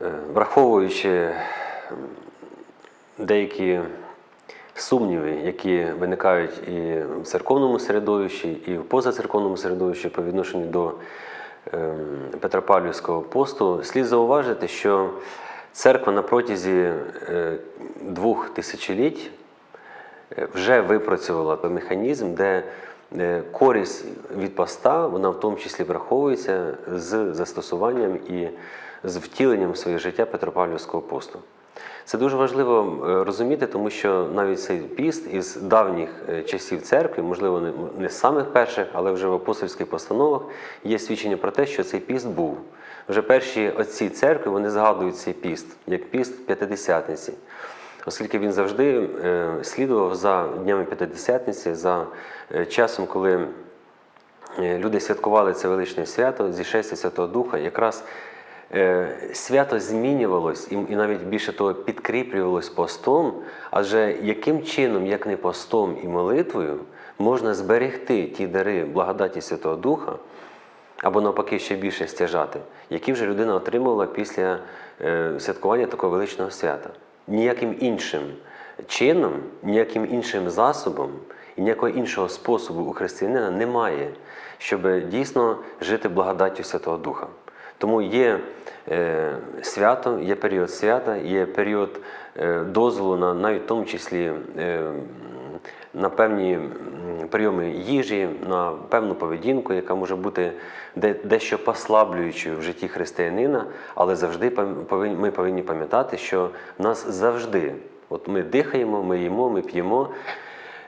Е, Враховуючи деякі сумніви, які виникають і в церковному середовищі, і в позацерковному середовищі по відношенню до ем, Петропавлівського посту, слід зауважити, що церква на протязі е, двох тисячоліть е, вже випрацювала той механізм, де користь від поста, вона в тому числі враховується з застосуванням і з втіленням в своє життя Петропавлівського посту. Це дуже важливо е, розуміти, тому що навіть цей піст із давніх е, часів церкви, можливо, не- з самих перших, але вже в апостольських постановах є свідчення про те, що цей піст був. Вже перші отці церкви вони згадують цей піст як піст П'ятидесятниці, оскільки він завжди е, слідував за днями П'ятидесятниці, за часом, коли люди святкували це величне свято, зішестя Святого Духа, якраз свято змінювалось і, і навіть більше того підкріплювалось постом. Адже яким чином, як не постом і молитвою, можна зберегти ті дари благодаті Святого Духа, або навпаки ще більше стяжати, які вже людина отримувала після е, святкування такого величного свята. Ніяким іншим чином, ніяким іншим засобом і ніякого іншого способу у християнина немає, щоб дійсно жити благодаттю Святого Духа. Тому є е, свято, є період свята, є період е, дозволу на навіть в тому числі е, на певні прийоми їжі, на певну поведінку, яка може бути де- дещо послаблюючою в житті християнина, але завжди ми повинні пам'ятати, що нас завжди, от ми дихаємо, ми їмо, ми п'ємо.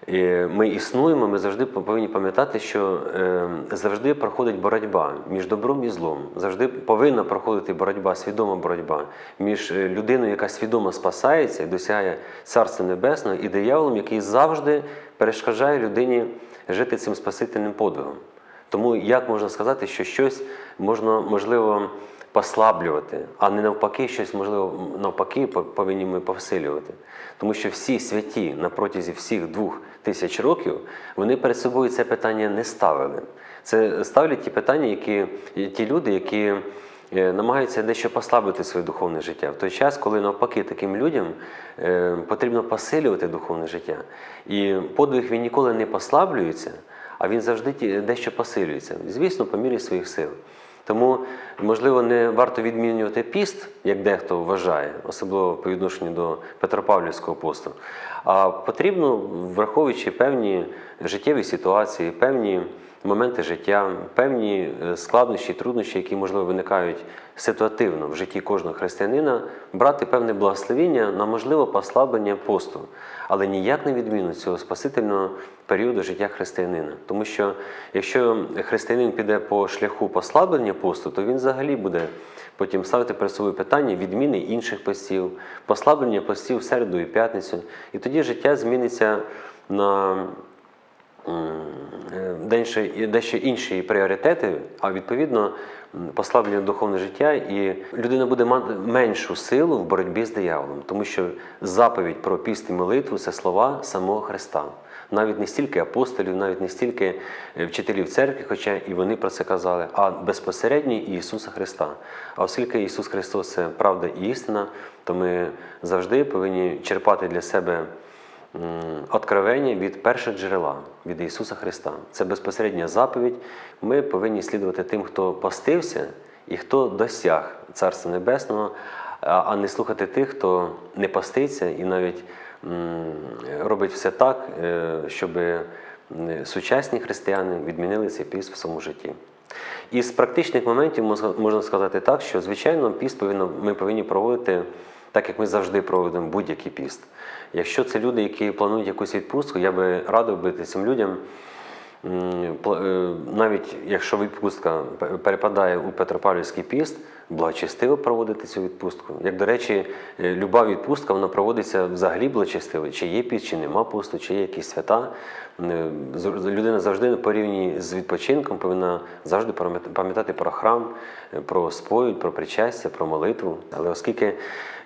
І Ми існуємо, ми завжди повинні пам'ятати, що е, завжди проходить боротьба між добром і злом. Завжди повинна проходити боротьба, свідома боротьба між е, людиною, яка свідомо спасається і досягає Царства Небесного, і дияволом, який завжди перешкоджає людині жити цим спасительним подвигом. Тому як можна сказати, що щось можна можливо послаблювати, а не навпаки, щось можливо навпаки повинні ми посилювати. Тому що всі святі на протязі всіх двох тисяч років вони перед собою це питання не ставили. Це ставлять ті питання, які ті люди, які е, намагаються дещо послабити своє духовне життя. В той час, коли навпаки таким людям е, потрібно посилювати духовне життя. І подвиг він ніколи не послаблюється, а він завжди дещо посилюється. Звісно, по мірі своїх сил. Тому, можливо, не варто відмінювати піст, як дехто вважає, особливо по відношенню до Петропавлівського посту, а потрібно, враховуючи певні життєві ситуації, певні моменти життя, певні е, складнощі, труднощі, які, можливо, виникають ситуативно в житті кожного християнина, брати певне благословіння на можливе послаблення посту, але ніяк не відміну цього спасительного періоду життя християнина. Тому що якщо християнин піде по шляху послаблення посту, то він взагалі буде потім ставити перед собою питання відміни інших постів, послаблення постів в середу і п'ятницю. І тоді життя зміниться на е, дещо інші пріоритети, а відповідно послаблює духовне життя, і людина буде мати меншу силу в боротьбі з дияволом, тому що заповідь про піст і молитву це слова самого Христа. Навіть не стільки апостолів, навіть не стільки е, вчителів церкви, хоча і вони про це казали, а безпосередньо Ісуса Христа. А оскільки Ісус Христос це правда і істина, то ми завжди повинні черпати для себе откровення від першого джерела, від Ісуса Христа. Це безпосередня заповідь. Ми повинні слідувати тим, хто постився і хто досяг Царства Небесного, а не слухати тих, хто не поститься і навіть робить все так, е, щоб сучасні християни відмінили цей піст в своєму житті. І з практичних моментів можна сказати так, що звичайно піст повинно, ми повинні проводити так, як ми завжди проводимо будь-який піст. Якщо це люди, які планують якусь відпустку, я би радив би цим людям, навіть якщо відпустка перепадає у Петропавлівський піст, благочестиво проводити цю відпустку. Як, до речі, е, люба відпустка вона проводиться взагалі благочестиво. Чи є піст, чи нема посту, чи є якісь свята. Е, Людина завжди порівняно з відпочинком повинна завжди пам'ятати про храм, е, про сповідь, про причастя, про молитву. Але оскільки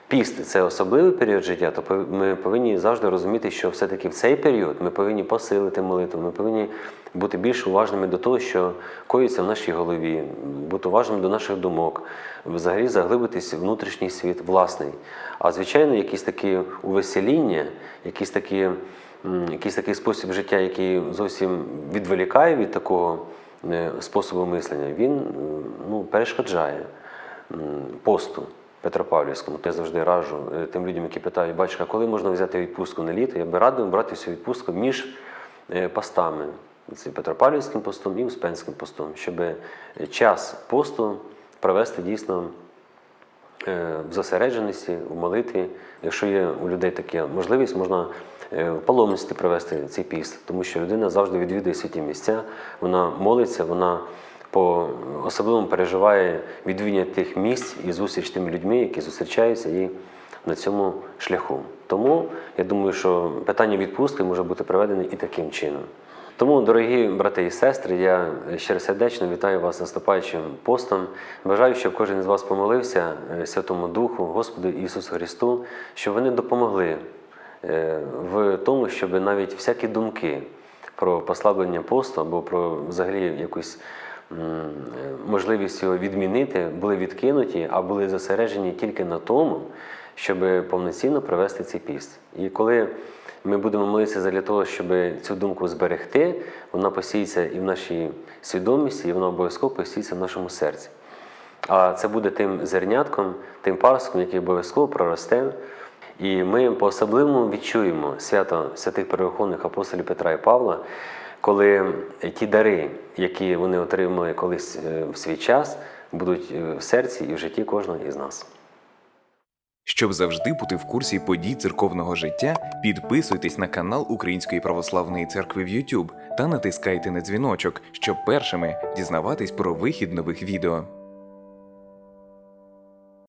піст це особливий період життя, то ми повинні завжди розуміти, що все-таки в цей період ми повинні посилити молитву, ми повинні бути більш уважними до того, що коїться в нашій голові, бути уважними до наших думок, взагалі заглибитись в внутрішній світ власний. А звичайно, якісь такі увесеління, якісь такі, якийсь такий спосіб життя, який зовсім відволікає від такого е, способу мислення, він ну, перешкоджає посту Петропавлівському. Я завжди раджу е, тим людям, які питають, батька, коли можна взяти відпустку на літо, я би радив брати всю відпустку між е, постами. Це Петропавлівським постом і Успенським постом, щоб час посту провести дійсно е, в зосередженості, в молитві. Якщо є у людей така можливість, можна е, в паломництві провести цей піст, тому що людина завжди відвідує святі місця, вона молиться, вона по особливому переживає відвідання тих місць і зустріч тими людьми, які зустрічаються їй на цьому шляху. Тому я думаю, що питання відпустки може бути проведене і таким чином. Тому, дорогі брати і сестри, я щиросердечно вітаю вас з наступаючим постом. Бажаю, щоб кожен з вас помолився е, Святому Духу, Господу Ісусу Христу, щоб вони допомогли е, в тому, щоб навіть всякі думки про послаблення посту або про взагалі якусь можливість його відмінити, були відкинуті, а були зосереджені тільки на тому, щоб повноцінно провести цей піст. І коли ми будемо молитися для того, щоб цю думку зберегти, вона посіється і в нашій свідомості, і вона обов'язково посіється в нашому серці. А це буде тим зернятком, тим паростком, який обов'язково проросте. І ми по-особливому відчуємо свято святих переверховних апостолів Петра і Павла, коли ті дари, які вони отримали колись е, в свій час, будуть е, в серці і в житті кожного із нас. Щоб завжди бути в курсі подій церковного життя, підписуйтесь на канал Української православної церкви в YouTube та натискайте на дзвіночок, щоб першими дізнаватись про вихід нових відео.